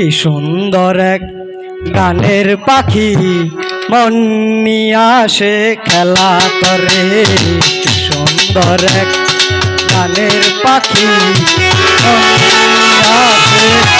কি সুন্দর এক গানের পাখি, মন আসে খেলা করে। কি সুন্দর এক গানের পাখি, মন আসে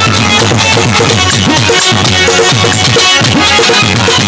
Thank you.